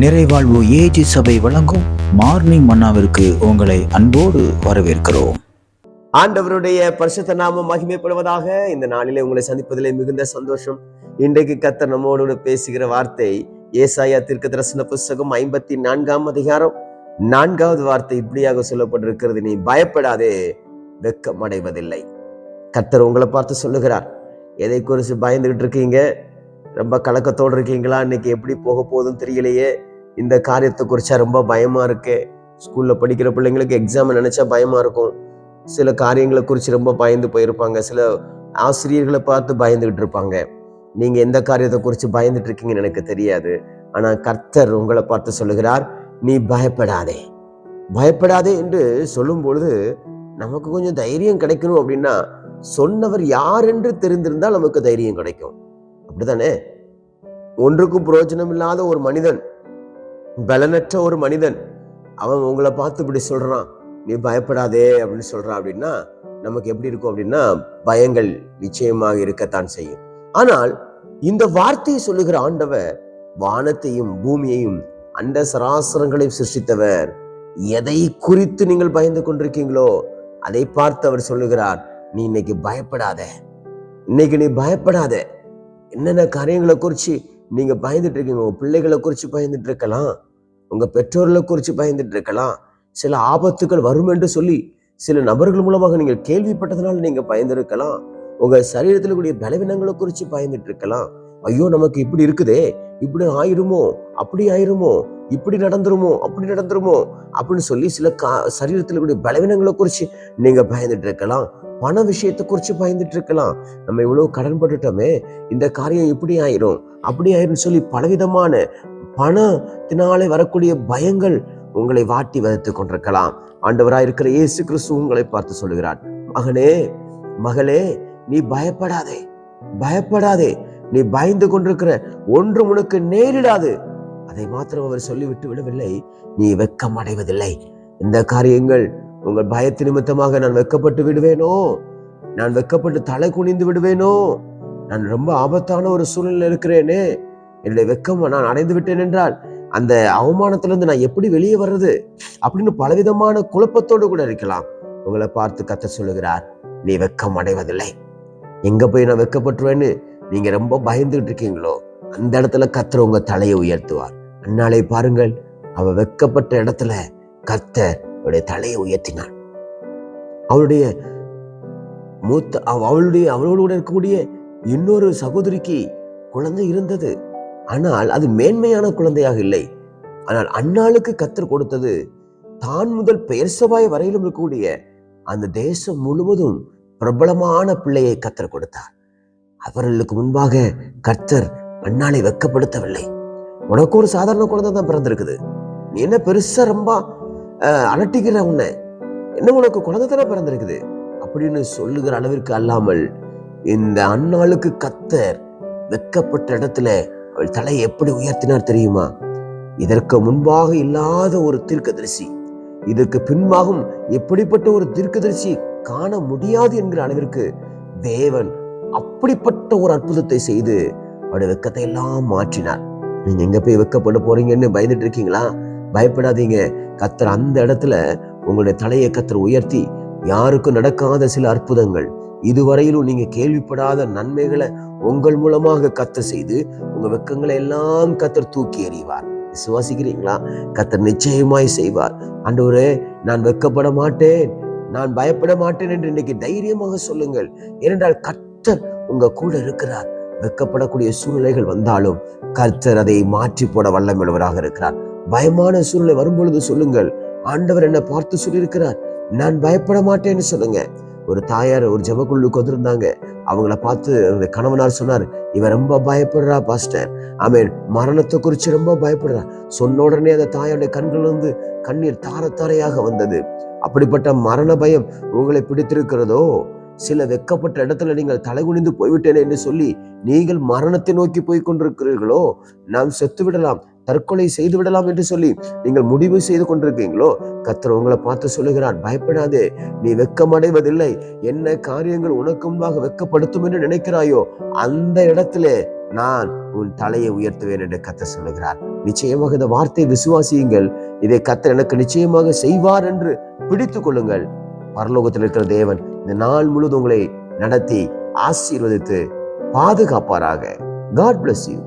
நிறைவாழ்வு AG சபை வழங்கும் morning மன்னாவிற்கு உங்களை அன்போடு வரவேற்கிறோம். ஆண்டவருடைய பரிசுத்த நாமம் மகிமைப்படுவதாக இந்த நாளிலே உங்களை சந்திப்பதிலே மிகுந்த சந்தோஷம். இன்றைக்கு கத்தர் நம்மோடு பேசுகிற வார்த்தை ஏசாயா தீர்க்க தரிசன புஸ்தகம் ஐம்பத்தி நான்காம் அதிகாரம். நான்காவது வார்த்தை இப்படியாக சொல்லப்பட்டிருக்கிறது நீ பயப்படாதே வெக்கம் அடைவதில்லை. கத்தர் உங்களை பார்த்து சொல்லுகிறார் எதை குறித்து பயந்துகிட்டு இருக்கீங்க? ரொம்ப கலக்கத்தோடு இருக்கீங்களா? இன்னைக்கு எப்படி போக போதும் தெரியலையே. இந்த காரியத்தை குறிச்சா ரொம்ப பயமா இருக்கு. ஸ்கூல்ல படிக்கிற பிள்ளைங்களுக்கு எக்ஸாம் நினைச்சா பயமா இருக்கும். சில காரியங்களை குறித்து ரொம்ப பயந்து போயிருப்பாங்க. சில ஆசிரியர்களை பார்த்து பயந்துகிட்டு இருப்பாங்க. நீங்கள் எந்த காரியத்தை குறித்து பயந்துட்டு இருக்கீங்கன்னு எனக்கு தெரியாது. ஆனால் கர்த்தர் உங்களை பார்த்து சொல்லுகிறார் நீ பயப்படாதே. பயப்படாதே என்று சொல்லும் பொழுது நமக்கு கொஞ்சம் தைரியம் கிடைக்கணும் அப்படின்னா சொன்னவர் யார் என்று தெரிந்திருந்தால் நமக்கு தைரியம் கிடைக்கும். அப்படிதானே ஒன்றுக்கும் பிரயோஜனம் இல்லாத ஒரு மனிதன் பலனற்ற ஒரு மனிதன். அவன் உங்களை பார்த்து இப்படி சொல்றான். நீ பயப்படாதே அப்படின்னு சொல்றான் அப்படின்னா நமக்கு எப்படி இருக்கும் அப்படின்னா பயங்கள் நிச்சயமாக இருக்கத்தான் செய்யும். ஆனால் இந்த வார்த்தையை சொல்லுகிற ஆண்டவர் வானத்தையும் பூமியையும் அண்ட சராசரங்களையும் சிருஷ்டித்தவர். எதை குறித்து நீங்கள் பயந்து கொண்டிருக்கீங்களோ அதை பார்த்து அவர் சொல்லுகிறார் நீ இன்னைக்கு பயப்படாத. இன்னைக்கு நீ பயப்படாத. என்னென்ன காரியங்களை குறித்து நீங்க பயந்துட்டு இருக்கீங்க உங்க பிள்ளைகளை குறித்து பயந்துட்டு இருக்கலாம் உங்க பெற்றோர்களை குறித்து பயந்துட்டு இருக்கலாம் சில ஆபத்துகள் வரும் என்று சொல்லி சில நபர்கள் மூலமாக நீங்கள் கேள்விப்பட்டதுனால நீங்க பயந்துருக்கலாம். உங்க சரீரத்தில் கூடிய பலவீனங்களை குறித்து பயந்துட்டு இருக்கலாம் ஐயோ நமக்கு இப்படி இருக்குதே. இப்படி ஆயிருமோ? அப்படி ஆயிருமோ? இப்படி நடந்துருமோ? அப்படி நடந்துருமோ? அப்படின்னு சொல்லி சில கா சரீரத்தில் கூடிய பலவீனங்களை குறித்து நீங்க பயந்துட்டு இருக்கலாம் பண விஷயத்தை குறித்து பயந்துட்டு இருக்கலாம் நம்ம இவ்வளவு கடன் பட்டுட்டோமே இந்த காரியம் இப்படி ஆயிரும் அப்படி ஆயிரும் சொல்லி பலவிதமான பணத்தினாலே வரக்கூடிய பயங்கள் உங்களை வாட்டி வதைத்து கொண்டிருக்கலாம். ஆண்டவராய் இருக்கிற இயேசு கிறிஸ்து உங்களை பார்த்து சொல்லுகிறார் மகனே மகளே நீ பயப்படாதே பயப்படாதே. நீ பயந்து கொண்டிருக்கிற ஒன்று உனக்கு நேரிடாது. அதை மாத்திரம் அவர் சொல்லிவிட்டு விடவில்லை நீ வெக்கம் அடைவதில்லை. இந்த காரியங்கள் உங்கள் பயத்து நிமித்தமாக நான் வெக்கப்பட்டு விடுவேனோ? நான் வெக்கப்பட்டு தலை குனிந்து விடுவேனோ? நான் ரொம்ப ஆபத்தான ஒரு சூழ்நிலை இருக்கிறேனே? என்னுடைய வெக்கம் நான் அடைந்து விட்டேன் என்றால் அந்த அவமானத்திலிருந்து நான் எப்படி வெளியே வர்றது? அப்படின்னு பலவிதமான குழப்பத்தோடு கூட இருக்கலாம். உங்களை பார்த்து கத்த சொல்லுகிறார் நீ வெக்கம் அடைவதில்லை. எங்க போய் நான் வெக்கப்பட்டுருவேன்னு நீங்க ரொம்ப பயந்துகிட்டு இருக்கீங்களோ? அந்த இடத்துல கத்தர் உங்க தலையை உயர்த்துவார். அன்னாலே பாருங்கள் அவ வெக்கப்பட்ட இடத்துல கத்தர் அவளுடைய தலையை உயர்த்தினான் அவளுடைய மூத்த அவளுடைய அவளோடு இருக்கக்கூடிய இன்னொரு சகோதரிக்கு குழந்தை இருந்தது. ஆனால் அது மேன்மையான குழந்தையாக இல்லை. ஆனால் அன்னாளுக்கு கத்தர் கொடுத்தது தான் முதல் பெயர் சபாய் வரையிலும் இருக்கக்கூடிய அந்த தேசம் முழுவதும் பிரபலமான பிள்ளையை கத்தர் கொடுத்தார். அவர்களுக்கு முன்பாக கர்த்தர் அண்ணாளை வெக்கப்படுத்தவில்லை உனக்கு ஒரு சாதாரண குழந்தை தான் பிறந்திருக்குது. நீ என்ன பெருசா ரொம்ப அலட்டிக்கிற உன்னை. என்ன உனக்கு குழந்தை தானே பிறந்திருக்குது? அப்படின்னு சொல்லுகிற அளவிற்கு அல்லாமல் இந்த அன்னாளுக்கு கத்தர் வெக்கப்பட்ட இடத்துல அவள் தலையை எப்படி உயர்த்தினார் தெரியுமா? இதற்கு முன்பாக இல்லாத ஒரு தீர்க்கதரிசி இதற்கு பின்பாகும் எப்படிப்பட்ட ஒரு தீர்க்கதரிசி காண முடியாது என்கிற அளவிற்கு தேவன் அப்படிப்பட்ட ஒரு அற்புதத்தை செய்து அவருடைய வெக்கத்தை எல்லாம் மாற்றினார். நீங்க எங்க போய் வெக்கப்பட போறீங்கன்னு பயந்துட்டு இருக்கீங்களா? பயப்படாதீங்க. கத்தர் அந்த இடத்துல உங்களுடைய தலையை கத்தர் உயர்த்தி யாருக்கும் நடக்காத சில அற்புதங்கள். இதுவரையிலும் நீங்க கேள்விப்படாத நன்மைகளை உங்கள் மூலமாக கத்த செய்து உங்க வெக்கங்களை எல்லாம் கத்தர் தூக்கி எறிவார். விசுவாசிக்கிறீங்களா? கத்தர் நிச்சயமாய் செய்வார். ஆண்டவரே நான் வெக்கப்பட மாட்டேன். நான் பயப்பட மாட்டேன் என்று இன்னைக்கு தைரியமாக சொல்லுங்கள். ஏனென்றால் கத்தர் உங்க கூட இருக்கிறார். வெக்கப்படக்கூடிய சூழ்நிலைகள் வந்தாலும் கர்த்தர் அதை மாற்றி போட வல்லமையுள்ளவராக இருக்கிறார். பயமான சூழ்நிலை வரும்பொழுது சொல்லுங்கள். ஆண்டவர் என்னை பார்த்து சொல்லியிருக்கிறார். நான் பயப்பட மாட்டேன்னு சொல்லுங்க. ஒரு தாயார் ஒரு ஜெபக்குழுக்கு வந்திருந்தாங்க. அவங்கள பார்த்து அவருடைய கணவனார் சொன்னார் இவன் ரொம்ப பயப்படுறா பாஸ்டர் ஆமென். மரணத்தை குறித்து ரொம்ப பயப்படுறா. சொன்ன உடனே அந்த தாயோட கண்கள் வந்து கண்ணீர் தாரத்தாரையாக வந்தது. அப்படிப்பட்ட மரண பயம் உங்களை பிடித்திருக்கிறதோ? சில வெக்கப்பட்ட இடத்துல நீங்கள் தலைகுனிந்து போய்விட்டேன் என்று சொல்லி நீங்கள் மரணத்தை நோக்கி போய் கொண்டிருக்கிறீர்களோ? நாம் செத்து விடலாம் தற்கொலை செய்து விடலாம் என்று சொல்லி நீங்கள் முடிவு செய்து கொண்டிருக்கீங்களோ? கத்தர் உங்களை பார்த்து சொல்லுகிறார் பயப்படாதே நீ வெக்கமடைவதில்லை. என்ன காரியங்கள் உனக்கு முன்பாக வெக்கப்படுத்தும் என்று நினைக்கிறாயோ அந்த இடத்திலே நான் உன் தலையை உயர்த்துவேன் என்று கத்த சொல்லுகிறார். நிச்சயமாக இந்த வார்த்தையை விசுவாசியுங்கள். இதை கத்தர் எனக்கு நிச்சயமாக செய்வார் என்று பிடித்துக் கொள்ளுங்கள். பரலோகத்தில் இருக்கிற தேவன் இந்த நாள் முழுவதும் உங்களை நடத்தி ஆசீர்வதித்து பாதுகாப்பாராக. God bless you